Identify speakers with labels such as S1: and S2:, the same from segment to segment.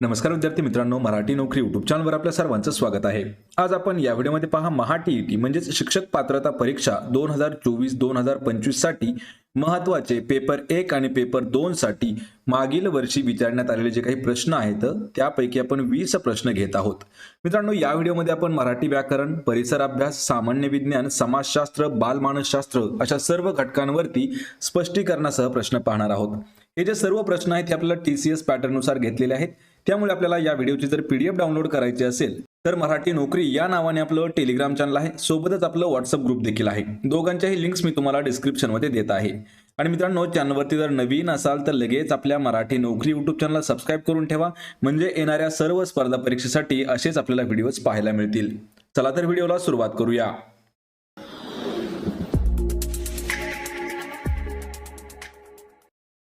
S1: नमस्कार विद्यार्थी मित्रांनो मराठी नोकरी युट्यूब चॅनलवर आपल्या सर्वांचं स्वागत आहे. आज आपण या व्हिडिओमध्ये पहा महा टी म्हणजेच शिक्षक पात्रता परीक्षा दोन हजार चोवीस दोन हजार पंचवीससाठी महत्त्वाचे पेपर एक आणि पेपर दोन साठी मागील वर्षी विचारण्यात आलेले जे काही प्रश्न आहेत त्यापैकी आपण वीस प्रश्न घेत आहोत. मित्रांनो या व्हिडिओमध्ये आपण मराठी व्याकरण परिसर अभ्यास सामान्य विज्ञान समाजशास्त्र बालमानसशास्त्र अशा सर्व घटकांवरती स्पष्टीकरणासह प्रश्न पाहणार आहोत. हे जे सर्व प्रश्न आहेत ते आपल्याला टी सी एस पॅटर्ननुसार घेतलेले आहेत. त्यामुळे आपल्याला या व्हिडिओची जर पीडीएफ डाउनलोड करायची असेल तर मराठी नोकरी या नावाने आपलं टेलिग्राम चॅनल आहे. सोबतच आपलं व्हॉट्सअप ग्रुप देखील आहे. दोघांच्याही लिंक्स मी तुम्हाला डिस्क्रिप्शनमध्ये देत आहे. आणि मित्रांनो चॅनलवरती जर नवीन असाल तर लगेच आपल्या मराठी नोकरी युट्यूब चॅनलला सबस्क्राईब करून ठेवा. म्हणजे येणाऱ्या सर्व स्पर्धा परीक्षेसाठी असेच आपल्याला व्हिडिओज पाहायला मिळतील. चला तर व्हिडिओला सुरुवात करूया.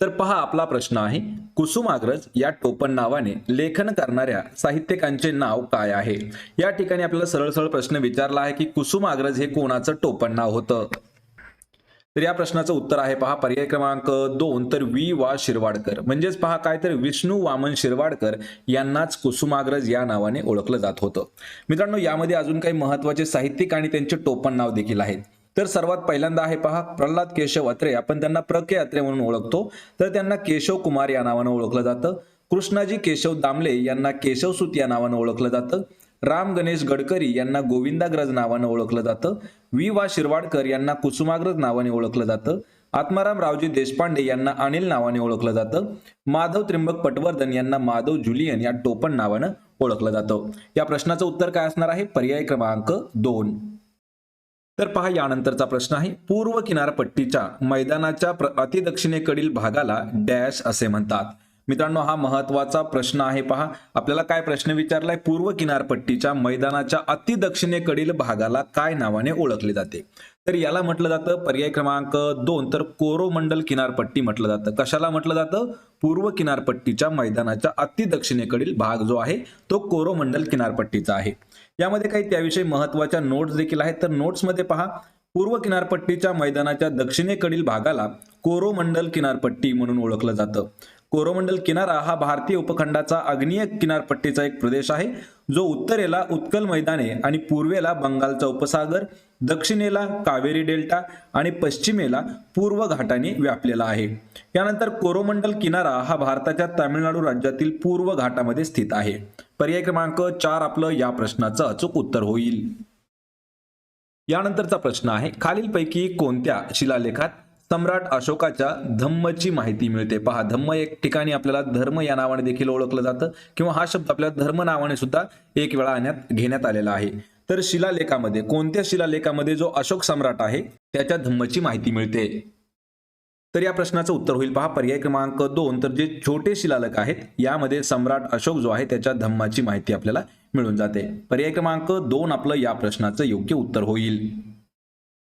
S1: तर पहा आपला प्रश्न आहे कुसुमाग्रज या टोपण नावाने लेखन करणाऱ्या साहित्यिकांचे नाव काय आहे? या ठिकाणी आपल्याला सरळ सरळ प्रश्न विचारला आहे की कुसुमाग्रज हे कोणाचं टोपण नाव होतं? तर या प्रश्नाचं उत्तर आहे पहा पर्याय क्रमांक दोन तर वी वा शिरवाडकर. म्हणजेच पहा काय तर विष्णू वामन शिरवाडकर यांनाच कुसुमाग्रज या नावाने ओळखलं जात होतं. मित्रांनो यामध्ये अजून काही महत्त्वाचे साहित्यिक आणि त्यांचे टोपण नाव देखील आहेत. तर सर्वात पहिल्यांदा आहे पहा प्रल्हाद केशव अत्रे. आपण त्यांना प्र के अत्रे म्हणून ओळखतो. तर त्यांना केशव कुमार या नावानं ओळखलं जातं. कृष्णाजी केशव दामले यांना केशवसूत या नावानं ओळखलं जातं. राम गणेश गडकरी यांना गोविंदाग्रज नावानं ओळखलं जातं. वी वा शिरवाडकर यांना कुसुमाग्रज नावाने ओळखलं जातं. आत्माराम रावजी देशपांडे यांना अनिल नावाने ओळखलं जातं. माधव त्रिंबक पटवर्धन यांना माधव जुलियन या टोपण नावानं ओळखलं जातं. या प्रश्नाचं उत्तर काय असणार आहे? पर्याय क्रमांक दोन. तर पहा यानंतरचा प्रश्न आहे. पूर्व किनारपट्टीच्या मैदानाच्या अतिदक्षिणेकडील भागाला डॅश असे म्हणतात. मित्रांनो हा महत्त्वाचा प्रश्न आहे पहा. आपल्याला काय प्रश्न विचारलाय? पूर्व किनारपट्टीच्या मैदानाच्या अतिदक्षिणेकडील भागाला काय नावाने ओळखले जाते? तर याला म्हटलं जातं पर्याय क्रमांक दोन. तर कोरोमंडल किनारपट्टी म्हटलं जातं. कशाला म्हटलं जातं? पूर्व किनारपट्टीच्या मैदानाच्या अतिदक्षिणेकडील भाग जो आहे तो कोरोमंडल किनारपट्टीचा आहे. यामध्ये काही त्याविषयी महत्त्वाच्या नोट्स देखील आहेत. तर नोट्समध्ये पहा. पूर्व किनारपट्टीच्या मैदानाच्या दक्षिणेकडील भागाला कोरोमंडल किनारपट्टी म्हणून ओळखलं जातं. कोरोमंडल किनारा हा भारतीय उपखंडाचा आग्नेय किनारपट्टीचा एक प्रदेश आहे जो उत्तरेला उत्कल मैदाने आणि पूर्वेला बंगालचा उपसागर दक्षिणेला कावेरी डेल्टा आणि पश्चिमेला पूर्व घाटाने व्यापलेला आहे. यानंतर कोरोमंडल किनारा हा भारताच्या तामिळनाडू राज्यातील पूर्व घाटामध्ये स्थित आहे. पर्याय क्रमांक चार आपलं या प्रश्नाचं अचूक उत्तर होईल. यानंतरचा प्रश्न आहे खालीलपैकी कोणत्या शिलालेखात सम्राट अशोकाच्या धम्मची माहिती मिळते. पहा धम्म एक ठिकाणी आपल्याला धर्म या नावाने देखील ओळखलं जातं किंवा हा शब्द आपल्याला धर्म नावाने सुद्धा एक वेळा आणण्यात घेण्यात आलेला आहे. तर शिलालेखामध्ये कोणत्या शिलालेखामध्ये जो अशोक सम्राट आहे त्याच्या धम्मची माहिती मिळते? तर या प्रश्नाचं उत्तर होईल. पहा पर्याय क्रमांक दोन. तर जे छोटे शिलालेख आहेत यामध्ये सम्राट अशोक जो आहे त्याच्या धम्माची माहिती आपल्याला मिळून जाते. पर्याय क्रमांक दोन आपलं या प्रश्नाचं योग्य उत्तर होईल.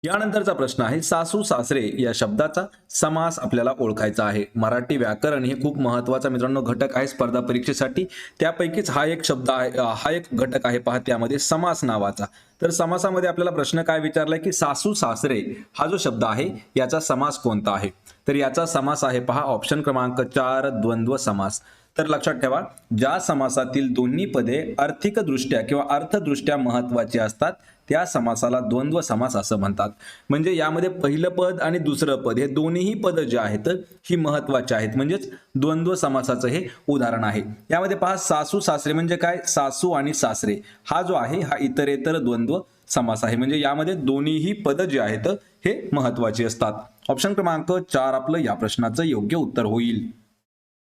S1: यानंतरचा प्रश्न आहे सासू सासरे या शब्दाचा समास आपल्याला ओळखायचा आहे. मराठी व्याकरण हे खूप महत्त्वाचा मित्रांनो घटक आहे स्पर्धा परीक्षेसाठी. त्यापैकीच हा एक शब्द आहे हा एक घटक आहे पहा त्यामध्ये समास नावाचा. तर समासामध्ये आपल्याला प्रश्न काय विचारलाय की सासू सासरे हा जो शब्द आहे याचा समास कोणता आहे? तर याचा समास आहे पहा ऑप्शन क्रमांक चार द्वंद्व समास. तर लक्षात ठेवा ज्या समासातील दोन्ही पदे आर्थिकदृष्ट्या किंवा अर्थदृष्ट्या महत्वाची असतात त्या समासाला द्वंद्व समास असं म्हणतात. म्हणजे यामध्ये पहिलं पद आणि दुसरं पद हे दोन्हीही पद जे आहेत ही महत्वाची आहेत. म्हणजेच द्वंद्व समासाचं हे उदाहरण आहे. यामध्ये पहा सासू सासरे म्हणजे काय? सासू आणि सासरे. हा जो आहे हा इतरेतर द्वंद्व समास आहे. म्हणजे यामध्ये दोन्हीही पद जे आहेत हे महत्वाची असतात. ऑप्शन क्रमांक चार आपलं या प्रश्नाचं योग्य उत्तर होईल.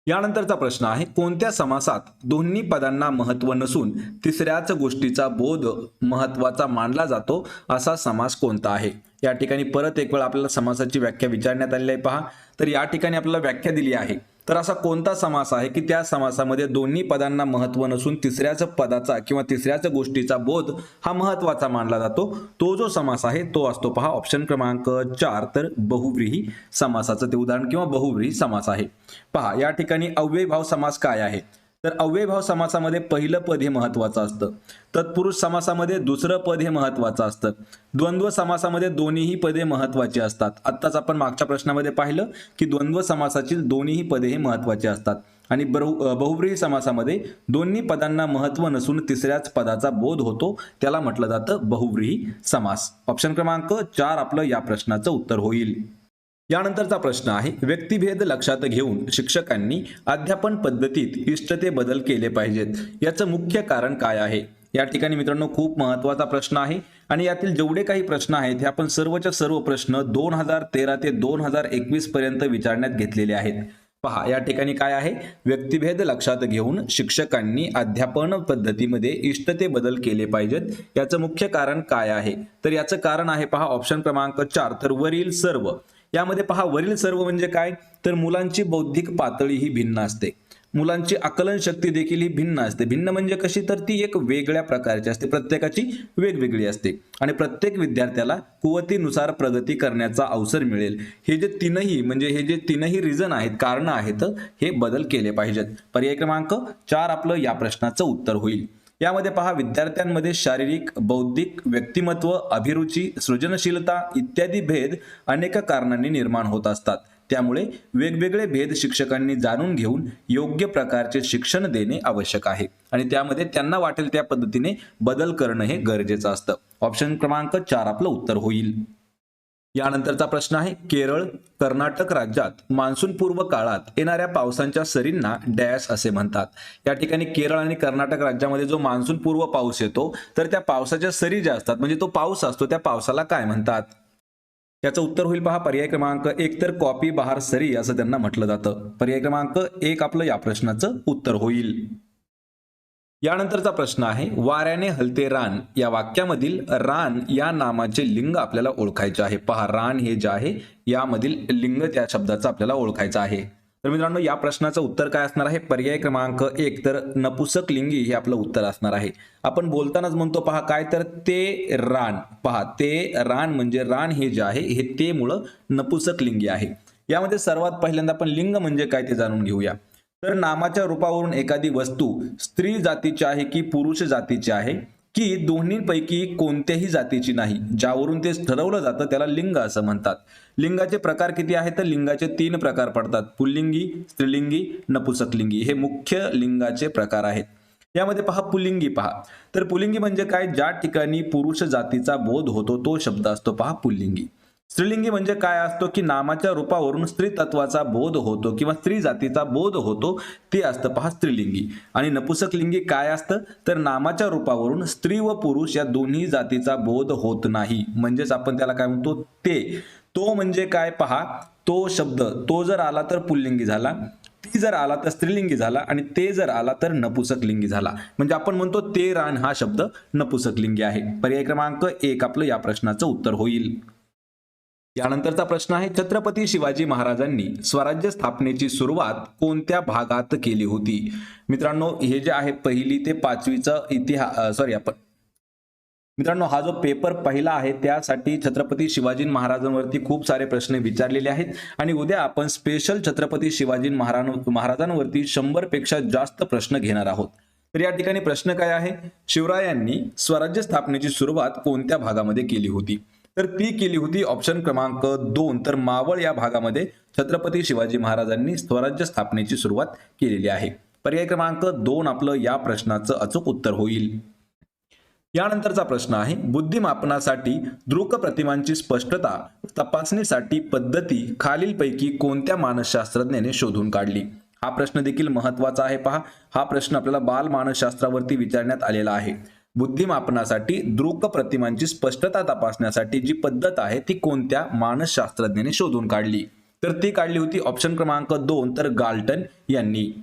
S1: यानंतरचा प्रश्न आहे कोणत्या समासात दोन्ही पदांना महत्त्व नसून तिसऱ्याच गोष्टीचा बोध महत्त्वाचा मानला जातो असा समास कोणता आहे? या ठिकाणी परत एक वेळ आपल्याला समासाची व्याख्या विचारण्यात आलेली आहे. पहा तर या ठिकाणी आपल्याला व्याख्या दिली आहे. तर असा कोणता समास आहे की त्या समासामध्ये दोन्ही पदांना महत्त्व नसून तिसऱ्याच पदाचा किंवा तिसऱ्याच गोष्टीचा बोध हा महत्त्वाचा मानला जातो? तो जो समास आहे तो असतो पहा ऑप्शन क्रमांक चार. तर बहुव्रीही समासाचं ते उदाहरण किंवा बहुव्रीही समास आहे. पहा या ठिकाणी अव्ययभाव समास काय आहे? तर अव्ययभाव समासामध्ये पहिलं पद हे महत्वाचं असतं. तत्पुरुष समासामध्ये दुसरं पद हे महत्वाचं असतं. द्वंद्व समासामध्ये दोन्हीही पदे महत्वाची असतात. आत्ताच आपण मागच्या प्रश्नामध्ये पाहिलं की द्वंद्व समासातील दोन्हीही पदे हे महत्त्वाचे असतात. आणि बहु बहुव्रीही समासामध्ये दोन्ही पदांना महत्त्व नसून तिसऱ्याच पदाचा बोध होतो. त्याला म्हटलं जातं बहुव्रीही समास. ऑप्शन क्रमांक चार आपलं या प्रश्नाचं उत्तर होईल. यानंतरचा प्रश्न आहे व्यक्तिभेद लक्षात घेऊन शिक्षकांनी अध्यापन पद्धतीत इष्टते बदल केले पाहिजेत. याचं मुख्य कारण काय आहे? या ठिकाणी मित्रांनो खूप महत्त्वाचा प्रश्न आहे आणि यातील जेवढे काही प्रश्न आहेत हे आपण सर्वच्या सर्व प्रश्न दोन हजार तेरा ते दोन हजार एकवीस पर्यंत विचारण्यात घेतलेले आहेत. पहा या ठिकाणी काय आहे? व्यक्तिभेद लक्षात घेऊन शिक्षकांनी अध्यापन पद्धतीमध्ये इष्टते बदल केले पाहिजेत. याचं मुख्य कारण काय आहे? तर याचं कारण आहे पहा ऑप्शन क्रमांक चार तर वरील सर्व. यामध्ये पहा वरील सर्व म्हणजे काय? तर मुलांची बौद्धिक पातळी ही भिन्न असते. मुलांची आकलन शक्ती देखील ही भिन्न असते. भिन्न म्हणजे कशी? तर ती एक वेगळ्या प्रकारची असते. प्रत्येकाची वेगवेगळी असते. आणि प्रत्येक विद्यार्थ्याला कुवतीनुसार प्रगती करण्याचा अवसर मिळेल. हे जे तीनही म्हणजे हे जे तीनही रिझन आहेत कारण आहेत हे बदल केले पाहिजेत. पर्याय क्रमांक चार आपलं या प्रश्नाचं उत्तर होईल. यामध्ये पहा विद्यार्थ्यांमध्ये शारीरिक बौद्धिक व्यक्तिमत्व अभिरुची सृजनशीलता इत्यादी भेद अनेक कारणांनी निर्माण होत असतात. त्यामुळे वेगवेगळे भेद शिक्षकांनी जाणून घेऊन योग्य प्रकारचे शिक्षण देणे आवश्यक आहे. आणि त्यामध्ये त्यांना वाटेल त्या पद्धतीने बदल करणं हे गरजेचं असतं. ऑप्शन क्रमांक चार आपलं उत्तर होईल. यानंतरचा प्रश्न आहे केरळ कर्नाटक राज्यात मान्सून पूर्व काळात येणाऱ्या पावसांच्या सरींना डॅश असे म्हणतात. या ठिकाणी केरळ आणि कर्नाटक राज्यामध्ये जो मान्सून पूर्व पाऊस येतो तर त्या पावसाच्या सरी ज्या असतात म्हणजे तो पाऊस असतो त्या पावसाला काय म्हणतात? याचं उत्तर होईल पहा पर्याय क्रमांक एक तर कॉपी बहार सरी असं त्यांना म्हटलं जातं. पर्याय क्रमांक एक आपलं या प्रश्नाचं उत्तर होईल. यानंतरचा प्रश्न आहे वाऱ्याने हलते रान. या वाक्यामधील रान या नामाचे लिंग आपल्याला ओळखायचे आहे. पहा रान हे जे आहे यामधील लिंग त्या शब्दाचा आपल्याला ओळखायचा आहे. तर मित्रांनो या प्रश्नाचं उत्तर काय असणार आहे? पर्याय क्रमांक एक तर नपुसक लिंगी हे आपलं उत्तर असणार आहे. आपण बोलतानाच म्हणतो पहा काय? तर ते रान. पहा ते रान म्हणजे रान हे जे आहे हे ते मुळं नपुसक लिंगी आहे. यामध्ये सर्वात पहिल्यांदा आपण लिंग म्हणजे काय ते जाणून घेऊया. तर नामाच्या रूपावरून एखादी वस्तू स्त्री जातीची आहे की पुरुष जातीची आहे की दोन्हीपैकी कोणत्याही जातीची नाही ज्यावरून ते ठरवलं जातं त्याला लिंग असं म्हणतात. लिंगाचे प्रकार किती आहेत? तर लिंगाचे तीन प्रकार पडतात. पुल्लिंगी स्त्रीलिंगी नपुसकलिंगी. हे मुख्य लिंगाचे प्रकार आहेत. यामध्ये पहा पुल्लिंगी पहा. तर पुल्लिंगी म्हणजे काय? ज्या ठिकाणी पुरुष जातीचा बोध होतो तो शब्द असतो पहा पुल्लिंगी. स्त्रीलिंगी म्हणजे काय असतो की नामाच्या रूपावरून स्त्री तत्वाचा बोध होतो किंवा स्त्री जातीचा बोध होतो ते असतं पहा स्त्रीलिंगी. आणि नपुसकलिंगी काय असतं? तर नामाच्या रूपावरून स्त्री व पुरुष या दोन्ही जातीचा बोध होत नाही. म्हणजेच आपण त्याला काय म्हणतो? ते. तो म्हणजे काय? पहा तो शब्द. तो जर आला तर पुल्लिंगी झाला ती जर आला तर स्त्रीलिंगी झाला आणि ते जर आला तर नपुसकलिंगी झाला. म्हणजे आपण म्हणतो ते रान हा शब्द नपुसकलिंगी आहे. पर्याय क्रमांक एक आपलं या प्रश्नाचं उत्तर होईल. यानंतरचा प्रश्न आहे छत्रपती शिवाजी महाराजांनी स्वराज्य स्थापनेची सुरुवात कोणत्या भागात केली होती? मित्रांनो हे जे आहे पहिली ते पाचवीचा इतिहास सॉरी आपण मित्रांनो हा जो पेपर पहिला आहे त्यासाठी छत्रपती शिवाजी महाराजांवरती खूप सारे प्रश्न विचारलेले आहेत आणि उद्या आपण स्पेशल छत्रपती शिवाजी महाराज महाराजांवरती शंभरपेक्षा जास्त प्रश्न घेणार आहोत. तर या ठिकाणी प्रश्न काय आहे? शिवरायांनी स्वराज्य स्थापनेची सुरुवात कोणत्या भागामध्ये केली होती? तर ती केली होती ऑप्शन क्रमांक दोन. तर मावळ या भागामध्ये छत्रपती शिवाजी महाराजांनी स्वराज्य स्थापनेची सुरुवात केलेली आहे. पर्याय क्रमांक दोन आपलं या प्रश्नाचं अचूक उत्तर होईल. यानंतरचा प्रश्न आहे बुद्धिमापनासाठी दृक प्रतिमांची स्पष्टता तपासणीसाठी पद्धती खालीलपैकी कोणत्या मानसशास्त्रज्ञाने शोधून काढली? हा प्रश्न देखील महत्त्वाचा आहे पहा. हा प्रश्न आपल्याला बाल मानसशास्त्रावरती विचारण्यात आलेला आहे. बुद्धिमापनासाठी दृक प्रतिमांची स्पष्टता तपासण्यासाठी जी पद्धत आहे ती कोणत्या? मानसशास्त्रज्ञाने शोधून काढली. तर ती काढली होती ऑप्शन क्रमांक दोन तर गाल्टन यांनी.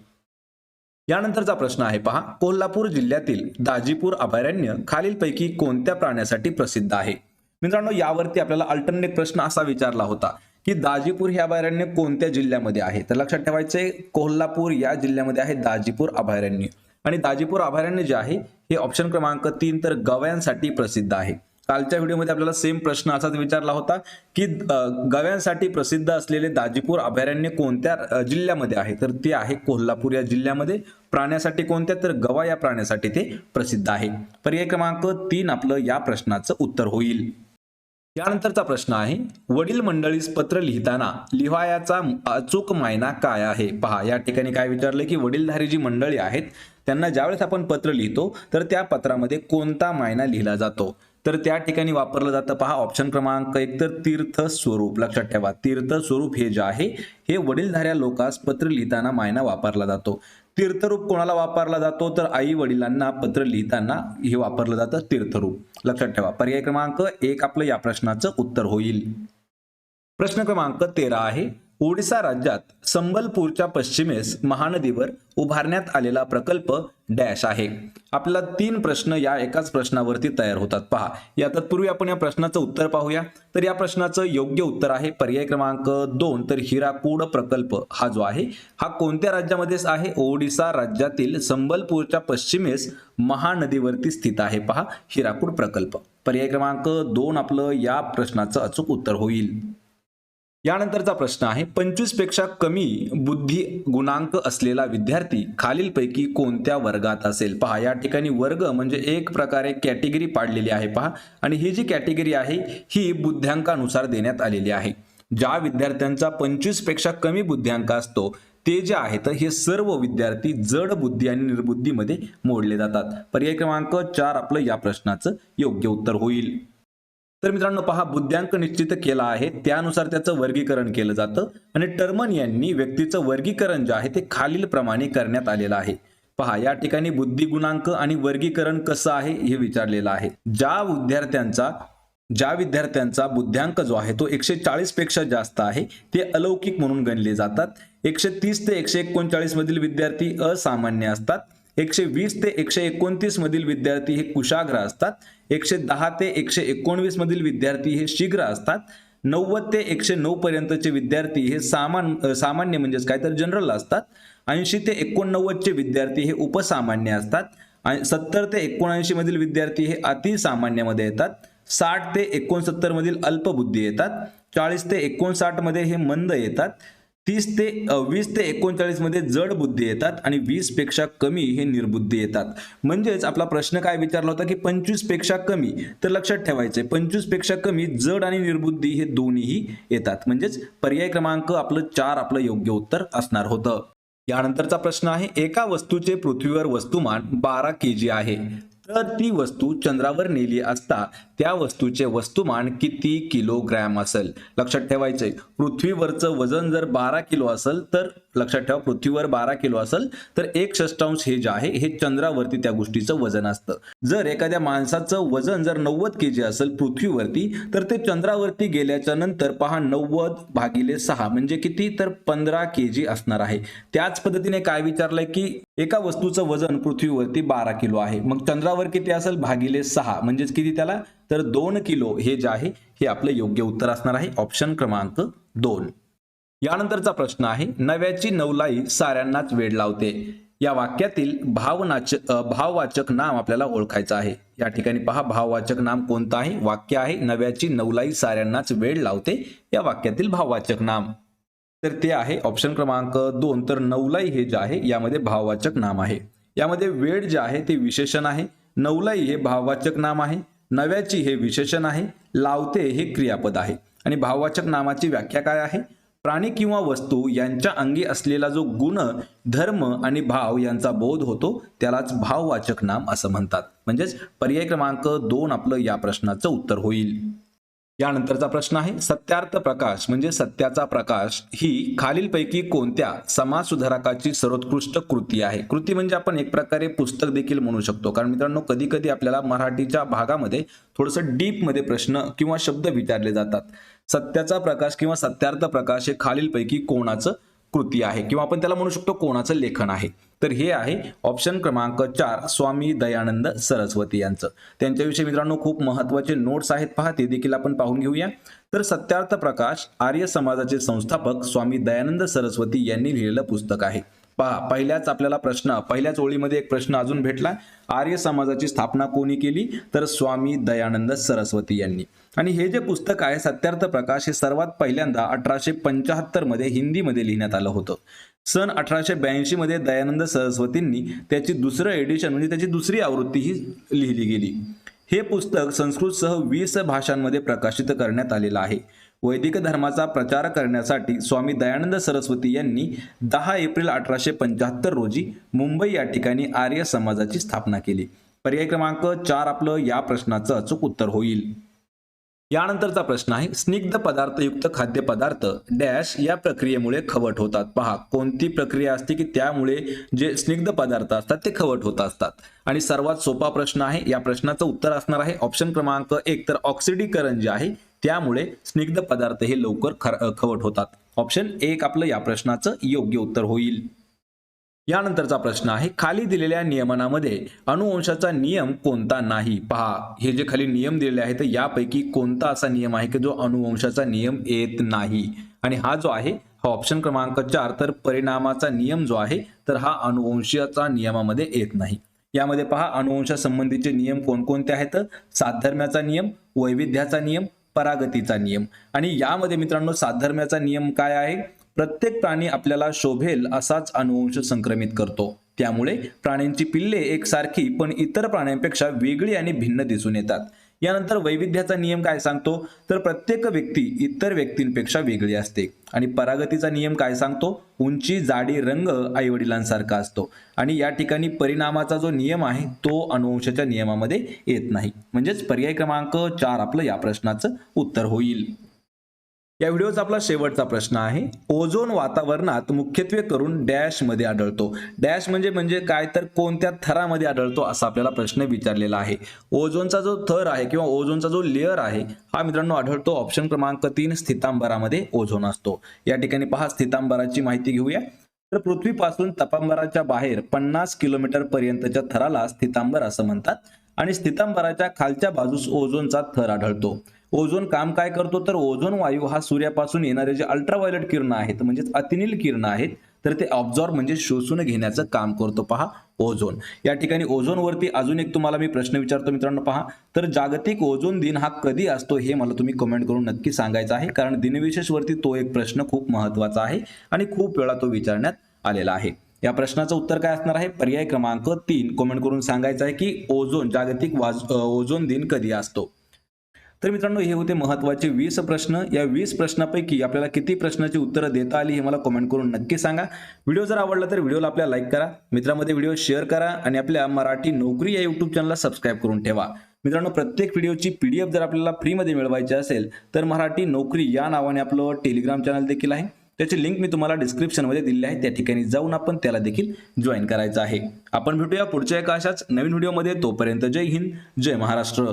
S1: यानंतरचा प्रश्न आहे पहा. कोल्हापूर जिल्ह्यातील दाजीपूर अभयारण्य खालीलपैकी कोणत्या प्राण्यासाठी प्रसिद्ध आहे? मित्रांनो यावरती आपल्याला अल्टरनेट प्रश्न असा विचारला होता की दाजीपूर हे अभयारण्य कोणत्या जिल्ह्यामध्ये आहे? तर लक्षात ठेवायचे कोल्हापूर या जिल्ह्यामध्ये आहे दाजीपूर अभयारण्य. आणि दाजीपूर अभयारण्य जे आहे हे ऑप्शन क्रमांक तीन तर गव्यांसाठी प्रसिद्ध आहे. कालच्या व्हिडिओमध्ये आपल्याला सेम प्रश्न असाच विचारला होता की गव्यांसाठी प्रसिद्ध असलेले दाजीपूर अभयारण्य कोणत्या जिल्ह्यामध्ये आहे? तर ते आहे कोल्हापूर या जिल्ह्यामध्ये. प्राण्यासाठी कोणत्या? तर गवा या प्राण्यासाठी ते प्रसिद्ध आहे. पर्याय क्रमांक तीन आपलं या प्रश्नाचं उत्तर होईल. यानंतरचा प्रश्न आहे वडील मंडळीस पत्र लिहिताना लिहायाचा अचूक मायना काय आहे? पहा या ठिकाणी काय विचारलं की वडीलधारी जी मंडळी आहेत त्यांना ज्यावेळेस आपण पत्र लिहितो तर त्या पत्रामध्ये कोणता मायना लिहिला जातो? तर त्या ठिकाणी वापरलं जातं पहा ऑप्शन क्रमांक एक तर तीर्थ स्वरूप. लक्षात ठेवा तीर्थ स्वरूप हे जे आहे हे वडीलधाऱ्या लोकांस पत्र लिहिताना मायना वापरला जातो. तीर्थरूप कोणाला वापरला जातो? तर आई वडिलांना पत्र लिहिताना हे वापरलं जातं तीर्थरूप. लक्षात ठेवा पर्याय क्रमांक एक आपलं या प्रश्नाचं उत्तर होईल. प्रश्न क्रमांक तेरा आहे ओडिसा राज्यात संबलपूरच्या पश्चिमेस महानदीवर उभारण्यात आलेला प्रकल्प डॅश आहे. आपला तीन प्रश्न या एकाच प्रश्नावरती तयार होतात. पहा या तत्पूर्वी आपण या प्रश्नाचं उत्तर पाहूया. तर या प्रश्नाचं योग्य उत्तर आहे पर्याय क्रमांक दोन. तर हिराकूड प्रकल्प हा जो आहे हा कोणत्या राज्यामध्येच आहे? ओडिसा राज्यातील संबलपूरच्या पश्चिमेस महानदीवरती स्थित आहे. पहा हिराकूड प्रकल्प. पर्याय क्रमांक दोन आपलं या प्रश्नाचं अचूक उत्तर होईल. यानंतरचा प्रश्न आहे पंचवीसपेक्षा कमी बुद्धी गुणांक असलेला विद्यार्थी खालीलपैकी कोणत्या वर्गात असेल? पहा या ठिकाणी वर्ग म्हणजे एक प्रकारे कॅटेगरी पाडलेली आहे पहा. आणि ही जी कॅटेगरी आहे ही बुद्ध्यांकानुसार देण्यात आलेली आहे. ज्या विद्यार्थ्यांचा पंचवीसपेक्षा कमी बुद्ध्यांक असतो ते जे आहेत हे सर्व विद्यार्थी जड बुद्धी आणि निर्बुद्धीमध्ये मोडले जातात. पर्याय क्रमांक चार आपलं या प्रश्नाचं योग्य उत्तर होईल. तर मित्रांनो पहा बुद्ध्यांक निश्चित केला आहे. त्यानुसार त्याचं वर्गीकरण केलं जातं. आणि टर्मन यांनी व्यक्तीचं वर्गीकरण जे आहे ते खालील प्रमाणे करण्यात आलेलं आहे. पहा या ठिकाणी बुद्धिगुणांक आणि वर्गीकरण कसं आहे हे विचारलेलं आहे. ज्या विद्यार्थ्यांचा ज्या विद्यार्थ्यांचा बुद्ध्यांक जो आहे तो एकशे चाळीसपेक्षा जास्त आहे ते अलौकिक म्हणून गणले जातात. एकशे तीस ते एकशे एकोणचाळीस मधील विद्यार्थी असामान्य असतात. एकशे वीस ते एकशे एकोणतीस मधील विद्यार्थी हे कुशाग्र असतात. एकशे दहा ते एकशे एकोणवीस मधील विद्यार्थी हे शीघ्र असतात. नव्वद ते एकशे नऊ पर्यंतचे विद्यार्थी हे सामान सामान्य म्हणजेच काय तर जनरल असतात. ऐंशी ते एकोणनव्वदचे विद्यार्थी हे उपसामान्य असतात. आणि सत्तर ते एकोणऐंशी मधील विद्यार्थी हे अतिसामान्यमध्ये येतात. साठ ते एकोणसत्तर मधील अल्पबुद्धी येतात. चाळीस ते एकोणसाठमध्ये हे मंद येतात. तीस ते वीस ते एकोणचाळीसमध्ये जड बुद्धी येतात आणि वीसपेक्षा कमी हे निर्बुद्धी येतात. म्हणजेच आपला प्रश्न काय विचारला होता की पंचवीसपेक्षा कमी? तर लक्षात ठेवायचं पंचवीसपेक्षा कमी जड आणि निर्बुद्धी हे दोन्हीही येतात. म्हणजेच पर्याय क्रमांक आपलं चार आपलं योग्य उत्तर असणार होतं. यानंतरचा प्रश्न आहे एका वस्तूचे पृथ्वीवर वस्तुमान बारा के जी आहे. तर ती वस्तू चंद्रावर नेली असता त्या वस्तूचे वस्तुमान किती किलोग्रॅम असेल? लक्षात ठेवायचंय. पृथ्वीवरचं वजन जर बारा किलो असेल तर लक्षात ठेवा पृथ्वीवर बारा किलो असेल तर एक षष्टांश हे जे आहे हे चंद्रावरती त्या गोष्टीचं वजन असतं. जर एखाद्या माणसाचं वजन जर नव्वद के जी असेल पृथ्वीवरती तर ते चंद्रावरती गेल्याच्यानंतर पहा नव्वद भागिले सहा म्हणजे किती? तर पंधरा के जी असणार आहे. त्याच पद्धतीने काय विचारलंय की एका वस्तूचं वजन पृथ्वीवरती बारा किलो आहे. मग चंद्रावर किती असेल? भागिले सहा. म्हणजेच किती त्याला? तर दोन किलो हे जे आहे हे आपलं योग्य उत्तर असणार आहे. ऑप्शन क्रमांक दोन. यानंतरचा प्रश्न आहे नव्याची नवलाई साऱ्यांनाच वेळ लावते. या वाक्यातील भावनाच भाववाचक नाम आपल्याला ओळखायचं आहे. या ठिकाणी पहा भाववाचक नाम कोणतं आहे? वाक्य आहे नव्याची नवलाई साऱ्यांनाच वेळ लावते. या वाक्यातील भाववाचक नाम. तर ते आहे ऑप्शन क्रमांक दोन. तर नवलाई हे जे आहे यामध्ये भाववाचक नाम आहे. यामध्ये वेळ जे आहे ते विशेषण आहे. नवलाई हे भाववाचक नाम आहे. नव्याची हे विशेषण आहे. लावते हे क्रियापद आहे. आणि भाववाचक नामाची व्याख्या काय आहे? प्राणी किंवा वस्तू यांच्या अंगी असलेला जो गुण धर्म आणि भाव यांचा बोध होतो त्यालाच भाववाचक नाम असं म्हणतात. म्हणजेच पर्याय क्रमांक दोन आपलं या प्रश्नाचं उत्तर होईल. यानंतरचा प्रश्न आहे सत्यार्थ प्रकाश म्हणजे सत्याचा प्रकाश ही खालीलपैकी कोणत्या समाज सुधारकाची सर्वोत्कृष्ट कृती आहे? कृती म्हणजे आपण एक प्रकारे पुस्तक देखील म्हणू शकतो. कारण मित्रांनो कधी कधी आपल्याला मराठीच्या भागामध्ये थोडंसं डीपमध्ये प्रश्न किंवा शब्द विचारले जातात. सत्याचा प्रकाश किंवा सत्यार्थ प्रकाश हे खालीलपैकी कोणाचं कृती आहे? किंवा आपण त्याला म्हणू शकतो कोणाचं लेखन आहे? तर हे आहे ऑप्शन क्रमांक चार स्वामी दयानंद सरस्वती यांचं. त्यांच्याविषयी मित्रांनो खूप महत्त्वाचे नोट्स आहेत. पहा ते देखील आपण पाहून घेऊया. तर सत्यार्थ प्रकाश आर्य समाजाचे संस्थापक स्वामी दयानंद सरस्वती यांनी लिहिलेलं पुस्तक आहे. पहा पहिल्याच आपल्याला प्रश्न पहिल्याच ओळीमध्ये एक प्रश्न अजून भेटला. आर्य समाजाची स्थापना कोणी केली? तर स्वामी दयानंद सरस्वती यांनी. आणि हे जे पुस्तक आहे सत्यार्थ प्रकाश हे सर्वात पहिल्यांदा अठराशे पंचाहत्तरमध्ये हिंदीमध्ये लिहिण्यात आलं होतं. सन अठराशे ब्याऐंशी मध्ये दयानंद सरस्वतींनी त्याची दुसरं एडिशन म्हणजे त्याची दुसरी आवृत्ती ही लिहिली गेली. हे पुस्तक संस्कृतसह वीस भाषांमध्ये प्रकाशित करण्यात आलेलं आहे. वैदिक धर्माचा प्रचार करण्यासाठी स्वामी दयानंद सरस्वती यांनी दहा एप्रिल अठराशे पंच्याहत्तर रोजी मुंबई या ठिकाणी आर्य समाजाची स्थापना केली. पर्याय क्रमांक चार आपलं या प्रश्नाचं अचूक उत्तर होईल. यानंतरचा प्रश्न आहे स्निग्ध पदार्थयुक्त खाद्यपदार्थ डॅश या प्रक्रियेमुळे खवट होतात. पहा कोणती प्रक्रिया असते की त्यामुळे जे स्निग्ध पदार्थ असतात ते खवट होत असतात? आणि सर्वात सोपा प्रश्न आहे या प्रश्नाचं उत्तर असणार आहे ऑप्शन क्रमांक एक. तर ऑक्सिडीकरण जे आहे त्यामुळे स्निग्ध पदार्थ हे लवकर खर- खवट होतात. ऑप्शन एक आपलं या प्रश्नाचं योग्य उत्तर होईल. यानंतरचा प्रश्न आहे खाली दिलेल्या नियमनामध्ये अनुवंशाचा नियम कोणता नाही? पहा हे जे खाली नियम दिलेले आहेत यापैकी कोणता असा नियम आहे की जो अनुवंशाचा नियम येत नाही? आणि हा जो आहे हा ऑप्शन क्रमांक चार तर परिणामाचा नियम जो आहे तर हा अनुवंशीयाचा नियमामध्ये येत नाही. यामध्ये पहा अनुवंशासंबंधीचे नियम कोणकोणते आहेत? साधर्म्याचा नियम वैविध्याचा नियम परागतीचा नियम. आणि यामध्ये मित्रांनो साधर्म्याचा नियम काय आहे? प्रत्येक प्राणी आपल्याला शोभेल असाच अनुवंश संक्रमित करतो. त्यामुळे प्राण्यांची पिल्ले एकसारखी पण इतर प्राण्यांपेक्षा वेगळी आणि भिन्न दिसून येतात. यानंतर वैविध्याचा नियम काय सांगतो? तर प्रत्येक व्यक्ती इतर व्यक्तींपेक्षा वेगळी असते. आणि परागतीचा नियम काय सांगतो? उंची जाडी रंग आईवडिलांसारखा असतो. आणि या ठिकाणी परिणामाचा जो नियम आहे तो अनुवंशाच्या नियमामध्ये येत नाही. म्हणजेच पर्याय क्रमांक चार आपलं या प्रश्नाचं उत्तर होईल. या व्हिडिओचा आपला शेवटचा प्रश्न आहे. ओझोन वातावरणात मुख्यत्वे करून डॅशमध्ये आढळतो. डॅश म्हणजे म्हणजे काय? तर कोणत्या थरामध्ये आढळतो असा आपल्याला प्रश्न विचारलेला आहे. ओझोनचा जो थर आहे किंवा ओझोनचा जो लेअर आहे हा मित्रांनो आढळतो. ऑप्शन क्रमांक तीन स्थितांबरामध्ये ओझोन असतो. या ठिकाणी पहा स्थितांबराची माहिती घेऊया. तर पृथ्वीपासून तपांबराच्या बाहेर पन्नास किलोमीटर पर्यंतच्या थराला स्थितांबर असं म्हणतात. आणि स्थितंबराच्या खालच्या बाजूस ओझोनचा थर आढळतो. ओझोन काम काय करतो तर ओझोन वायू हा सूर्यापासून येणारे जे अल्ट्राव्हायलेट किरण आहेत म्हणजेच अतिनील किरण आहेत तर ते ऑब्झॉर्व म्हणजे शोषून घेण्याचं काम करतो. पहा ओझोन. या ठिकाणी ओझोनवरती अजून एक तुम्हाला मी प्रश्न विचारतो मित्रांनो पहा. तर जागतिक ओझोन दिन हा कधी असतो हे मला तुम्ही कमेंट करून नक्की सांगायचं आहे कारण दिनविशेषवरती तो एक प्रश्न खूप महत्त्वाचा आहे आणि खूप वेळा तो विचारण्यात आलेला आहे. या प्रश्नाचं उत्तर काय असणार आहे? पर्याय क्रमांक तीन. कमेंट करून सांगायचं आहे की ओझोन जागतिक वाज ओझोन दिन कधी असतो? तर मित्रांनो हे होते महत्त्वाचे वीस प्रश्न. या वीस प्रश्नापैकी आपल्याला किती प्रश्नाची उत्तरं देता आली हे मला कमेंट करून नक्की सांगा. व्हिडिओ जर आवडला तर व्हिडिओला आपल्या लाईक करा. मित्रांमध्ये व्हिडिओ शेअर करा आणि आपल्या मराठी नोकरी या युट्यूब चॅनलला सबस्क्राईब करून ठेवा. मित्रांनो प्रत्येक व्हिडिओची पीडीएफ जर आपल्याला फ्रीमध्ये मिळवायची असेल तर मराठी नोकरी या नावाने आपलं टेलिग्राम चॅनल देखील आहे. त्याची लिंक मी तुम्हाला डिस्क्रिप्शनमध्ये दिली आहे. त्या ठिकाणी जाऊन आपण त्याला देखील जॉईन करायचं आहे. आपण भेटूया पुढच्या एका अशाच नवीन व्हिडिओमध्ये तोपर्यंत जय हिंद जय महाराष्ट्र.